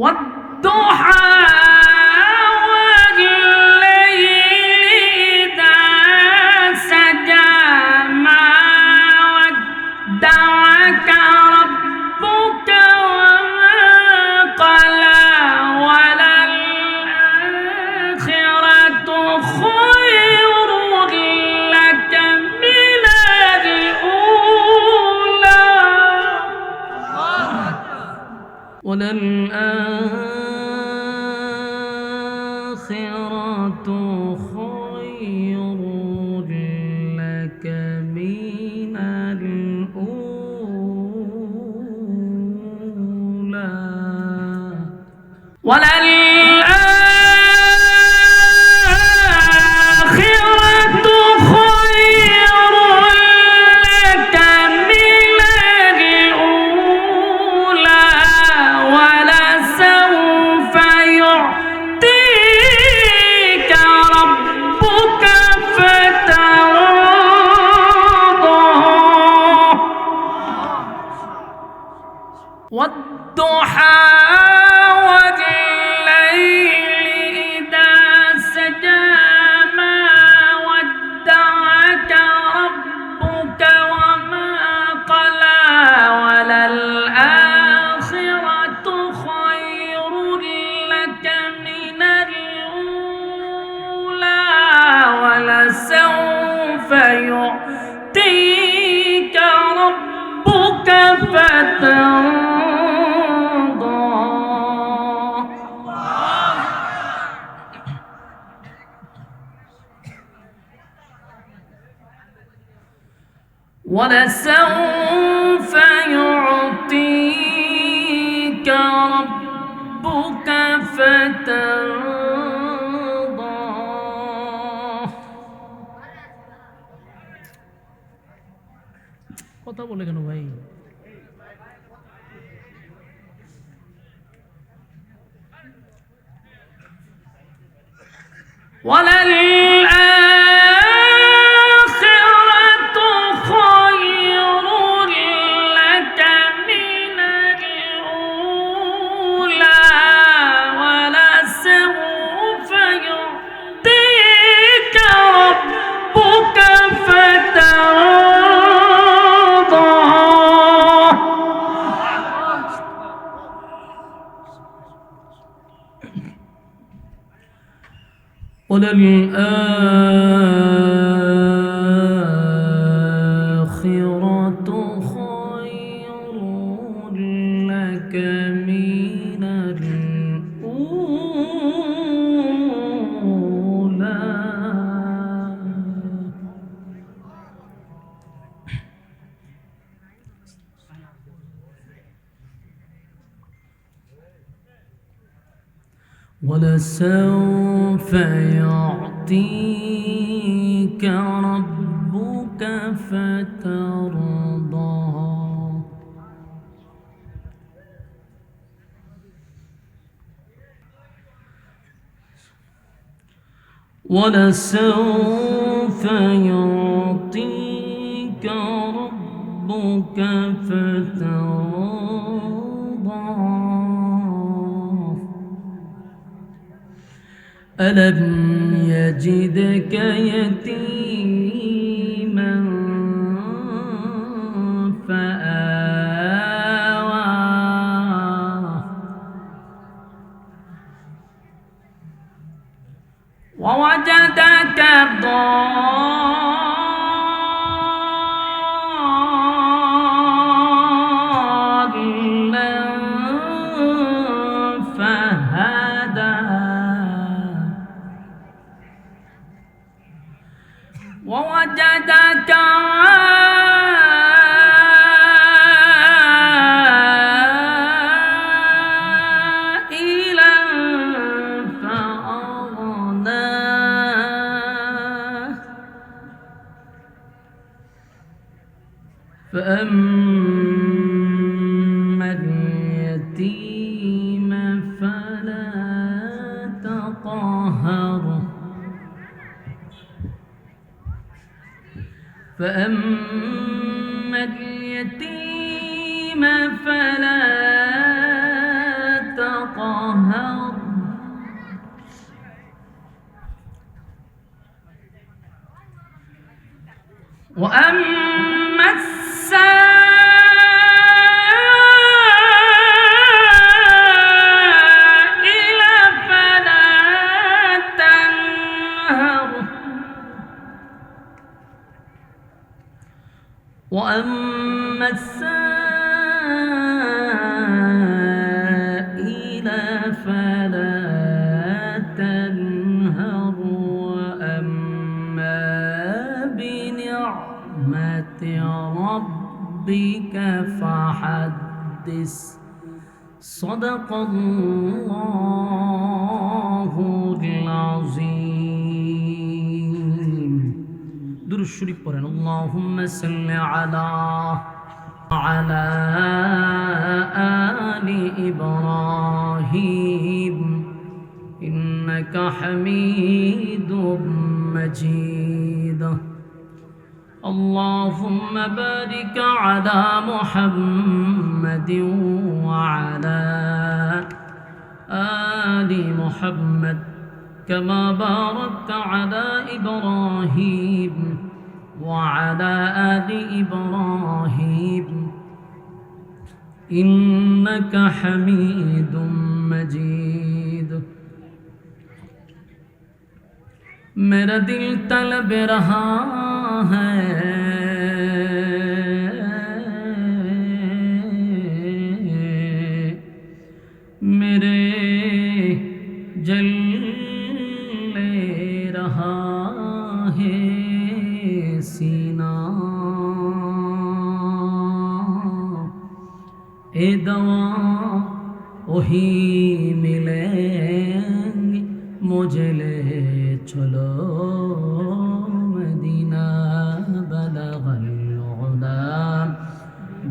what وللآخرة ولسوف يعطيك ربك فترضى কথা বলে কেন ভাই وللآخرة وللآخرة خير. ولسوف يعطيك ربك فترضى. ولسوف يعطيك ربك فترضى. ألم يجدك يتيما فأما اليتيم فلا تقهر فأما اليتيم فلا تقهر قهر وأما وأما السائل فلا تنهر وأما بنعمة ربك فحدث. صدق الله العظيم. দুরুদ শরীফ পড়েন আল্লাহুম্মা সাল্লি আলা على آل إبراهيم إنك حميد مجيد اللهم بارك على محمد وعلى آل محمد كما باركت على إبراهيم وعلى آل إبراهيم. إنك حميد مجيد. میرا دل طلب رہا ہے दवा वही मिलेंगे मुझे ले चलो मदीना बलग العلا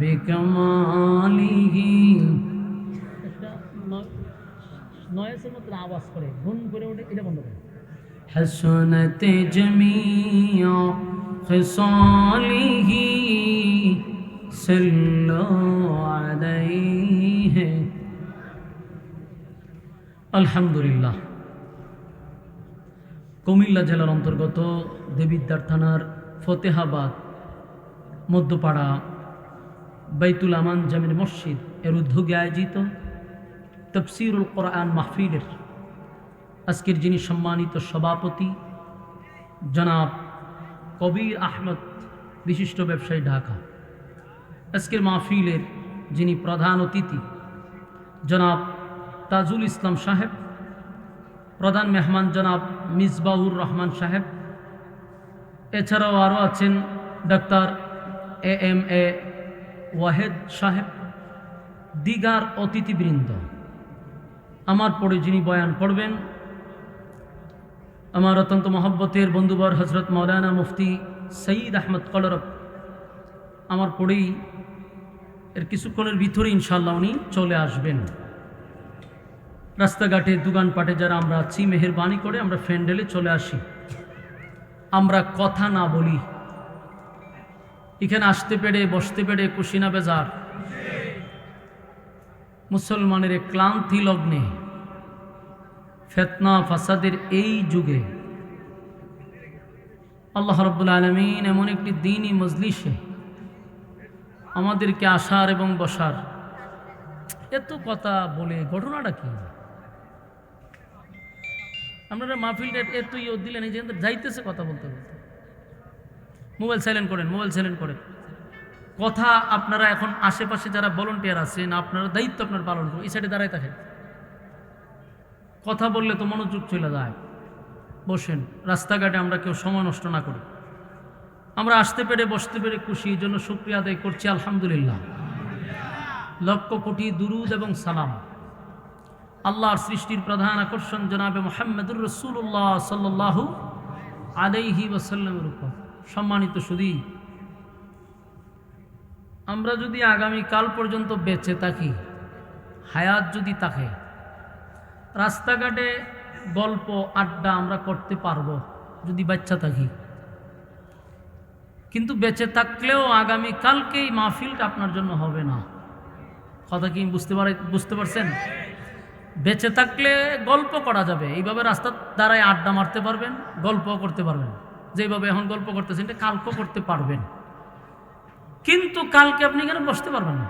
بكماله حسنت جميع خصاله صلوا عليه আলহামদুলিল্লাহ কুমিল্লা জেলার অন্তর্গত দেবিদ্বার থানার ফতেহাবাদ মধ্যপাড়া বাইতুল আমান জামির মসজিদ এর উদ্যোগে আয়োজিত তফসিরুল কোরআন মাহফিলের আজকের যিনি সম্মানিত সভাপতি জনাব কবির আহমদ বিশিষ্ট ব্যবসায়ী ঢাকা আজকের মাহফিলের যিনি প্রধান অতিথি, জনাব তাজুল ইসলাম সাহেব, প্রধান মেহমান জনাব মিসবাউর রহমান সাহেব, এছাড়াও আরও আছেন doctor A M A Wahed সাহেব, দিগার অতিথিবৃন্দ। আমার পরে যিনি বয়ান করবেন, আমার অত্যন্ত মহব্বতের বন্ধুবর হজরত মৌলানা মুফতি সঈদ আহমদ কলরব আমার পরেই এর কিছুক্ষণের ভিতরে ইনশাল্লাহ উনি চলে আসবেন। রাস্তাঘাটে, দোকানপাটে যারা আমরা আছি, মেহরবানি করে আমরা ফ্যান্ডেলে চলে আসি। আমরা কথা না বলি। এখানে আসতে পেরে, বসতে পেরে কুশিনা বেজার। মুসলমানের ক্লান্তি লগ্নে, ফেতনা, ফাসাদের এই যুগে আল্লাহ রব্বুল আলমিন এমন একটি দিনই মজলিসে আমাদেরকে আসার এবং বসার। এত কথা বলে ঘটনাটা কি? আপনারা মাহফিলটা এত ইয়ে দিলেন, এই যে যাইতেছে কথা বলতে বলতে। মোবাইল সাইলেন্ট করেন, মোবাইল সাইলেন্ট করেন। কথা আপনারা এখন আশেপাশে যারা ভলেন্টিয়ার আছেন, আপনারা দায়িত্ব আপনার পালন করুন, এই সাইডে দাঁড়াই থাকেন। কথা বললে তো মনোযোগ চলে যায়। বসেন, রাস্তাঘাটে আমরা কেউ সময় নষ্ট না করি। আমরা আসতে পেরে, বসতে পেরে খুশি জন্য শুক্রিয়া আদায় করছি, আলহামদুলিল্লাহ। লক্ষ কোটি দুরুদ এবং সালাম। আল্লাহর সৃষ্টির প্রধান আকর্ষণ জনাবে মোহাম্মদুর রসুল্লাহ সাল্লাহু আলাইহি ওসাল্লামের উপর। সম্মানিত সুদী, আমরা যদি আগামী কাল পর্যন্ত বেঁচে থাকি, হায়াত যদি থাকে, রাস্তাঘাটে গল্প, আড্ডা আমরা করতে পারব, যদি বাচ্চা থাকি। কিন্তু বেঁচে থাকলেও আগামী কালকেই মাহফিলটা আপনার জন্য হবে না। কথা কি বুঝতে পারে, বুঝতে পারছেন? বেঁচে থাকলে গল্প করা যাবে। এইভাবে রাস্তার দ্বারায় আড্ডা মারতে পারবেন গল্প করতে পারবেন। যেভাবে এখন গল্প করতেছেন, এটা কালকে করতে পারবেন। কিন্তু কালকে আপনি এখানে বসতে পারবেন না।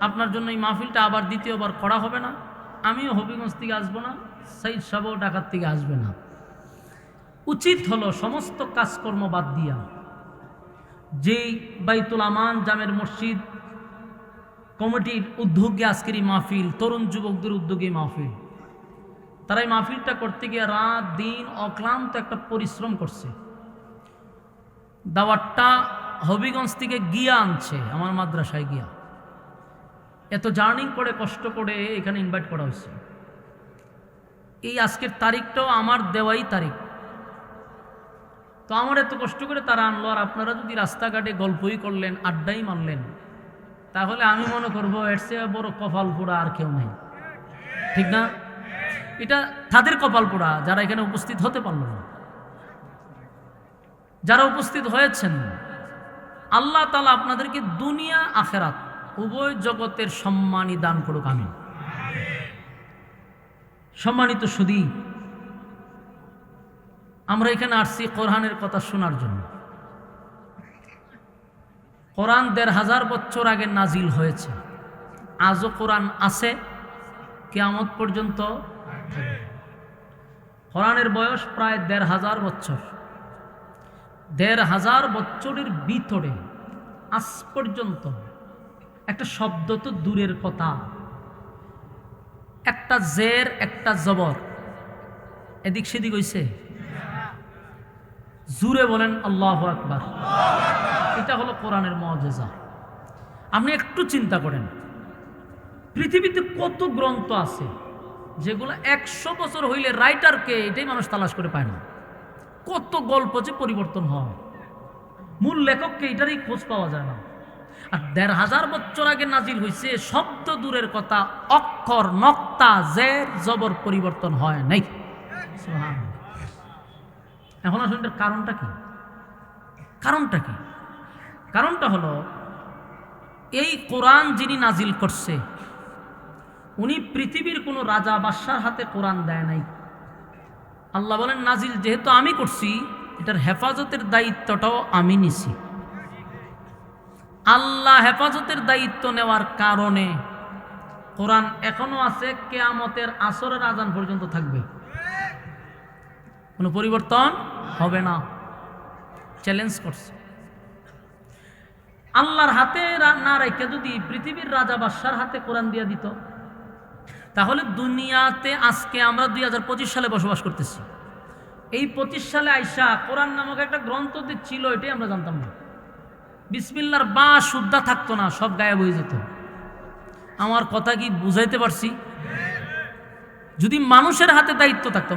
আপনার জন্য এই মাহফিলটা আবার দ্বিতীয়বার করা হবে না। আমিও হবিগঞ্জ থেকে আসব না সেই সবও ঢাকার থেকে আসবে না। উচিত হলো সমস্ত কাজকর্ম বাদ দিয়া। যেই বাইতুল আমান জামের মসজিদ, কমিটির উদ্যোগে আজকের এই মাহফিল, তরুণ যুবকদের উদ্যোগে মাহফিল। তারা এই মাহফিলটা করতে গিয়ে রাত, দিন অক্লান্ত একটা পরিশ্রম করছে। দাওয়াতটা হবিগঞ্জ থেকে গিয়া আনছে, আমার মাদ্রাসায় গিয়া। এত জার্নিং করে, কষ্ট করে এখানে ইনভাইট করা হয়েছে। এই আজকের তারিখটাও আমার দেওয়াই তারিখ। তো আমার এত কষ্ট করে তারা আনলো, আর আপনারা যদি রাস্তাঘাটে গল্পই করলেন, আড্ডাই মারলেন, তাহলে আমি মনে করব এর চেয়ে বড় কপাল পোড়া আর কেউ নেই। ঠিক না? এটা তাদের কপাল পোড়া, যারা এখানে উপস্থিত হতে পারল না। যারা উপস্থিত হয়েছেন, আল্লাহ তালা আপনাদেরকে দুনিয়া, আখেরাত, উভয় জগতের সম্মানই দান করুক আমি সম্মানিত সুদী আমরা এখানে আসছি কোরআনের কথা শোনার জন্য। কোরআন দেড় হাজার বছর আগে নাজিল হয়েছে। আজও কোরআন আছে, কেয়ামত পর্যন্ত। কোরআনের বয়স প্রায় দেড় হাজার বছর। দেড় হাজার বছরের ভিতরে আজ পর্যন্ত একটা শব্দ তো দূরের কথা। একটা জের, একটা জবর। এদিক সেদিক হইছে। জুরে বলেন আল্লাহ আকবার। এটা হলো কোরআনের মজেজা। আপনি একটু চিন্তা করেন, পৃথিবীতে কত গ্রন্থ আছে যেগুলো একশো বছর হইলে রাইটারকে এটাই মানুষ তালাশ করে পায় না? কত গল্প যে পরিবর্তন হয়। মূল লেখককে এটারই খোঁজ পাওয়া যায় না। আর দেড় হাজার বছর আগে নাজিল হয়েছে শব্দ দূরের কথা, অক্ষর, নক্তা, জের, জবর পরিবর্তন হয় নাই। এখন আসলে এটার কারণটা কি? কারণটা কি? কারণটা হলো, এই কোরআন যিনি নাজিল করছে, উনি পৃথিবীর কোনো রাজা বাদশার হাতে কোরআন দেয় নাই। আল্লাহ বলেন, নাজিল যেহেতু আমি করছি, এটার হেফাজতের দায়িত্বটাও আমি নিছি। আল্লাহ হেফাজতের দায়িত্ব নেওয়ার কারণে কোরআন এখনও আছে, কেয়ামতের আসরের আজান পর্যন্ত থাকবে। কোনো পরিবর্তন? হবে না। চ্যালেঞ্জ করছে। আল্লাহর হাতে না রেখে যদি পৃথিবীর রাজা বাদশার হাতে কোরআন দিয়া দিত, তাহলে দুনিয়াতে আজকে আমরা দুই হাজার পঁচিশ সালে বসবাস করতেছি। এই পঁচিশ সালে আইসা কোরআন নামক একটা গ্রন্থ যে ছিল, এটাই আমরা জানতাম না। বিসমিল্লার বা শুদ্ধা থাকতো না, সব গায়েব হয়ে যেত। আমার কথা কি বুঝাইতে পারছি? যদি মানুষের হাতে দায়িত্ব থাকতো